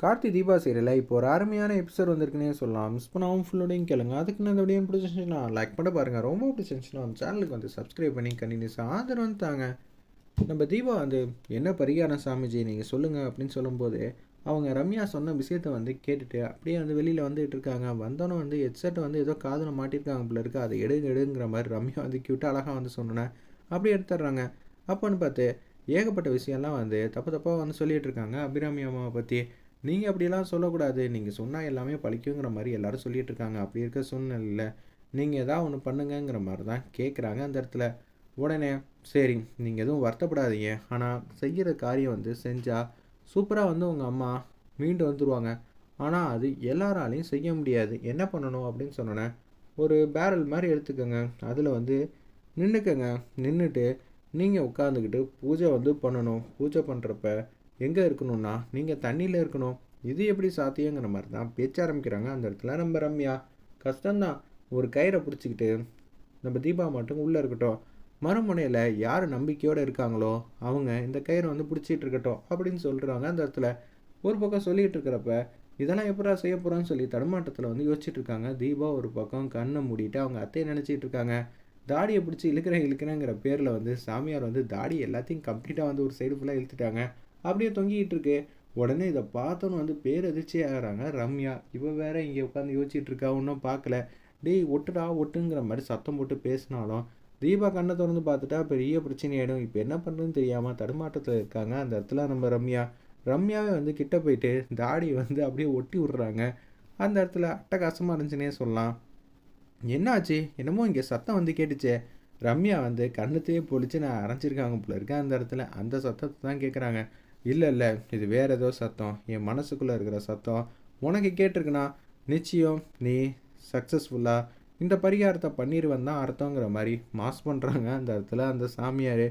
கார்த்தி தீபா சீரியலில் இப்போ ஒரு அருமையான எபிசோட் வந்திருக்குன்னே சொல்லலாம். மிஸ் பண்ணாமல் ஃபுல்லோடையும் கேளுங்க. அதுக்கு நான் இந்த வீடியோ பிடிச்சிருந்துச்சுன்னா லைக் பண்ண பாருங்கள் ரொம்ப பிடிச்சிருந்துச்சுன்னா நம்ம சேனலுக்கு வந்து சப்ஸ்கிரைப் பண்ணி கண்டினியூஸாக ஆதரவு வந்து தாங்க. நம்ம தீபா வந்து என்ன பரிகாரம் சாமிஜி? நீங்கள் சொல்லுங்கள் அப்படின்னு சொல்லும்போது அவங்க ரம்யா சொன்ன விஷயத்த வந்து கேட்டுட்டு அப்படியே வந்து வெளியில் வந்துட்டு இருக்காங்க. வந்தோன்னே வந்து ஹெட்செட் வந்து ஏதோ காதில் மாட்டியிருக்காங்க போல இருக்கு. அதை எடுங்க எடுங்கிற மாதிரி ரம்யா வந்து க்யூட்டாக அழகாக வந்து சொன்னேன் அப்படியே எடுத்துடுறாங்க. அப்போன்னு பார்த்து ஏகப்பட்ட விஷயம்லாம் வந்து தப்பு தப்பாக வந்து சொல்லிகிட்டு இருக்காங்க. அபிராமி அம்மாவை பற்றி நீங்கள் அப்படியெல்லாம் சொல்லக்கூடாது. நீங்கள் சொன்னால் எல்லாமே பழிக்குங்கிற மாதிரி எல்லோரும் சொல்லிட்டு இருக்காங்க அப்படி இருக்க சூழ்நிலையில் நீங்கள் எதாவது ஒன்று பண்ணுங்கங்கிற மாதிரி தான் கேட்குறாங்க அந்த இடத்துல. உடனே சரி நீங்கள் எதுவும் வருத்தப்படாதீங்க. ஆனால் செய்கிற காரியம் வந்து செஞ்சால் சூப்பராக வந்து உங்கள் அம்மா மீண்டு வந்துடுவாங்க ஆனால் அது எல்லாராலையும் செய்ய முடியாது. என்ன பண்ணணும் அப்படின்னு சொன்னோன்னே ஒரு பேரல் மாதிரி எடுத்துக்கோங்க. அதில் வந்து நின்றுக்கங்க நின்றுட்டு நீங்கள் உட்காந்துக்கிட்டு பூஜை வந்து பண்ணணும். பூஜை பண்ணுறப்ப எங்கே இருக்கணும்னா நீங்கள் தண்ணியில் இருக்கணும். இது எப்படி சாத்தியங்கிற மாதிரி தான் பேச்ச ஆரம்பிக்கிறாங்க அந்த இடத்துல. நம்ம ரம்யா கஷ்டம்தான். ஒரு கயிறை பிடிச்சிக்கிட்டு நம்ம தீபா மட்டும் உள்ளே இருக்கட்டும். மறுமுனையில் யார் நம்பிக்கையோடு இருக்காங்களோ அவங்க இந்த கயிறை வந்து பிடிச்சிட்டு இருக்கட்டும் அப்படின்னு சொல்கிறாங்க அந்த இடத்துல. ஒரு பக்கம் சொல்லிகிட்டு இருக்கிறப்ப இதெல்லாம் எப்படா செய்ய போகிறோன்னு சொல்லி தடுமாட்டத்தில் வந்து யோசிச்சுட்டு இருக்காங்க. தீபா ஒரு பக்கம் கண்ணை மூடிட்டு அவங்க அத்தையை நினச்சிட்டு இருக்காங்க. தாடியை பிடிச்சி இழுக்கிறேன் இழுக்கிறேங்கிற பேரில் வந்து சாமியார் வந்து தாடி எல்லாத்தையும் கம்ப்ளீட்டாக வந்து ஒரு சைடு ஃபுல்லாக இழுத்துட்டாங்க. அப்படியே தொங்கிக்கிட்டு இருக்கு. உடனே இதை பார்த்தோன்னு வந்து பேரதிர்ச்சி ஆகிறாங்க. ரம்யா இவ வேற இங்கே உட்காந்து யோசிச்சுட்டு இருக்கா? ஒன்றும் பார்க்கல. டேய் ஒட்டுடா ஒட்டுங்கிற மாதிரி சத்தம் போட்டு பேசினாலும் தீபா கண்ணை திறந்து பார்த்துட்டா பெரிய பிரச்சனை ஆகிடும் இப்போ என்ன பண்ணுறதுன்னு தெரியாமல் தடுமாட்டத்தில் இருக்காங்க அந்த இடத்துல நம்ம ரம்யா. ரம்யாவே வந்து கிட்ட போயிட்டு தாடி வந்து அப்படியே ஒட்டி விட்றாங்க. அந்த இடத்துல அட்டகாசமாக இருந்துச்சுன்னே சொல்லலாம். என்னாச்சு? என்னமோ இங்கே சத்தம் வந்து கேட்டுச்சே. ரம்யா வந்து கண்ணத்தையே பொழிச்சு நான் அரைஞ்சிருக்காங்க போல இருக்கேன் அந்த இடத்துல. அந்த சத்தத்தை தான் கேட்குறாங்க இல்லை இல்லை. இது வேற ஏதோ சத்தம். என் மனசுக்குள்ளே இருக்கிற சத்தம். உனக்கு கேட்டிருக்குன்னா நிச்சயம் நீ சக்ஸஸ்ஃபுல்லாக இந்த பரிகாரத்தை பண்ணிடுவேன் தான் அர்த்தங்கிற மாதிரி மாஸ் பண்ணுறாங்க அந்த இடத்துல அந்த சாமியார்.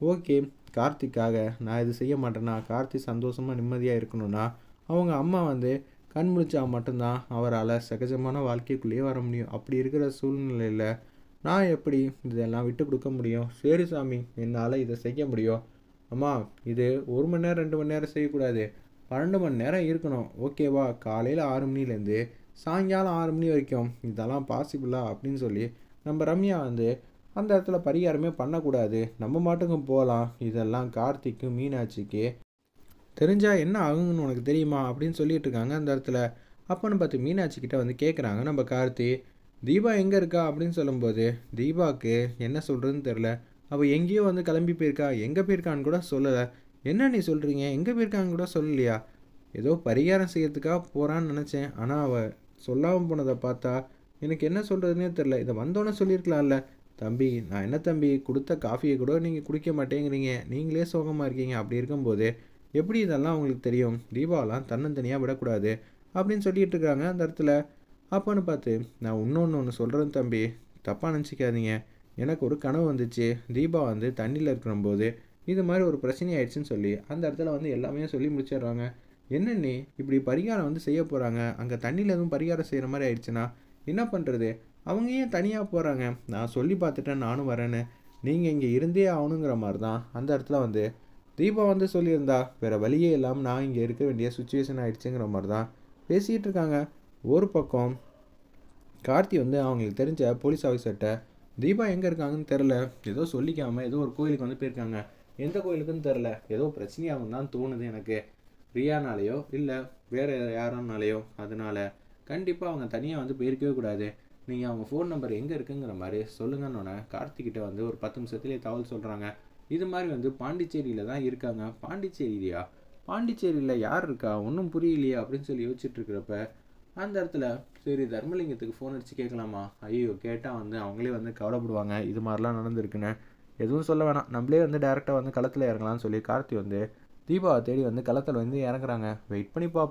ஓகே கார்த்திக்காக நான் இது செய்ய மாட்டேன்னா கார்த்தி சந்தோஷமாக நிம்மதியாக இருக்கணும்னா அவங்க அம்மா வந்து கண் முழிச்சா மட்டும்தான் அவரால் சகஜமான வாழ்க்கைக்குள்ளேயே வர முடியும். அப்படி இருக்கிற சூழ்நிலையில் நான் எப்படி இதெல்லாம் விட்டு கொடுக்க முடியும்? சரி சாமி என்னால் இதை செய்ய முடியும். அம்மா இது ஒரு மணி நேரம் ரெண்டு மணி நேரம் செய்யக்கூடாது. பன்னெண்டு மணி நேரம் இருக்கணும். ஓகேவா காலையில் ஆறு மணிலேருந்து சாயங்காலம் ஆறு மணி வரைக்கும். இதெல்லாம் பாசிபிளா அப்படின்னு சொல்லி நம்ம ரம்யா வந்து அந்த இடத்துல பரிகாரமே பண்ணக்கூடாது. நம்ம மாட்டுக்கும் போகலாம். இதெல்லாம் கார்த்திக்கு மீனாட்சிக்கு தெரிஞ்சால் என்ன ஆகுங்கன்னு உனக்கு தெரியுமா? அப்படின்னு சொல்லிட்டு இருக்காங்க அந்த இடத்துல. அப்போன்னு பார்த்து மீனாட்சி கிட்ட வந்து கேட்குறாங்க நம்ம கார்த்தி தீபா எங்கே இருக்கா? அப்படின்னு சொல்லும்போது தீபாவுக்கு என்ன சொல்கிறதுன்னு தெரில அவள் எங்கேயோ வந்து கிளம்பி போயிருக்கா. எங்கே போயிருக்கான்னு கூட சொல்லலை. என்ன நீ சொல்கிறீங்க எங்கே போயிருக்கான்னு கூட சொல்லலையா? ஏதோ பரிகாரம் செய்யறதுக்காக போகிறான்னு நினச்சேன். ஆனால் அவள் சொல்லாமல் போனதை பார்த்தா எனக்கு என்ன சொல்கிறதுனே தெரில இதை வந்தோன்னே சொல்லியிருக்கலாம்ல. தம்பி நான் என்ன தம்பி? கொடுத்த காஃபியை கூட நீங்கள் குடிக்க மாட்டேங்கிறீங்க. நீங்களே சோகமாக இருக்கீங்க. அப்படி இருக்கும்போது எப்படி இதெல்லாம் உங்களுக்கு தெரியும்? தீபாவெலாம் தன்னந்தனியாக விடக்கூடாது. அப்படின்னு சொல்லிட்டு இருக்காங்க அந்த இடத்துல. அப்போன்னு பார்த்து நான் இன்னொன்று ஒன்று சொல்கிறேன் தம்பி. தப்பாக நினச்சிக்காதீங்க. எனக்கு ஒரு கனவு வந்துச்சு. தீபா வந்து தண்ணியில் இருக்கிறம்போது இது மாதிரி ஒரு பிரச்சனை ஆயிடுச்சுன்னு சொல்லி அந்த இடத்துல வந்து எல்லாமே சொல்லி முடிச்சிடுறாங்க. என்ன நீ? இப்படி பரிகாரம் வந்து செய்ய போகிறாங்க அங்கே தண்ணியில் எதுவும் பரிகாரம் செய்கிற மாதிரி ஆயிடுச்சுன்னா என்ன பண்ணுறது அவங்க ஏன் தனியாக போகிறாங்க நான் சொல்லி பார்த்துட்டேன் நானும் வரேன்னு. நீங்கள் இங்கே இருந்தே ஆகணுங்கிற மாதிரி தான் அந்த இடத்துல வந்து தீபா வந்து சொல்லியிருந்தா. வேறு வழியே இல்லாமல் நான் இங்கே இருக்க வேண்டிய சுச்சுவேஷன் ஆயிடுச்சுங்கிற மாதிரி தான் பேசிகிட்டு இருக்காங்க. ஒரு பக்கம் கார்த்தி வந்து அவங்களுக்கு தெரிஞ்ச போலீஸ் ஆஃபீஸர்கிட்ட தீபா எங்கே இருக்காங்கன்னு தெரில ஏதோ சொல்லிக்காமல் ஏதோ ஒரு கோயிலுக்கு வந்து போயிருக்காங்க. எந்த கோயிலுக்குன்னு தெரில ஏதோ பிரச்சனையாகும் தான் தோணுது எனக்கு. ரியானாலேயோ இல்லை வேறு யாரோனாலேயோ அதனால் கண்டிப்பாக அவங்க தனியாக வந்து போயிருக்கவே கூடாது. நீங்கள் அவங்க ஃபோன் நம்பர் எங்கே இருக்குங்கிற மாதிரி சொல்லுங்கன்னொன்னே கார்த்திகிட்ட வந்து ஒரு பத்து நிமிஷத்துலேயே தகவல் சொல்கிறாங்க இது மாதிரி வந்து பாண்டிச்சேரியில் தான் இருக்காங்க. பாண்டிச்சேரியா பாண்டிச்சேரியில் யார் இருக்கா? ஒன்றும் புரியலையா அப்படின்னு சொல்லி யோசிச்சுட்டு இருக்கிறப்ப அந்த இடத்துல சரி தர்மலிங்கத்துக்கு ஃபோன் அடித்து கேட்கலாமா? ஐயோ கேட்டால் வந்து அவங்களே வந்து கவலைப்படுவாங்க. இது மாதிரிலாம் நடந்திருக்குன்னு. எதுவும் சொல்ல வேணாம். நம்மளே வந்து டேரெக்டாக வந்து களத்தில் இறங்கலாம்னு சொல்லி கார்த்தி வந்து தீபாவை தேடி வந்து களத்தில் வந்து இறங்குறாங்க. வெயிட் பண்ணி பார்ப்போம்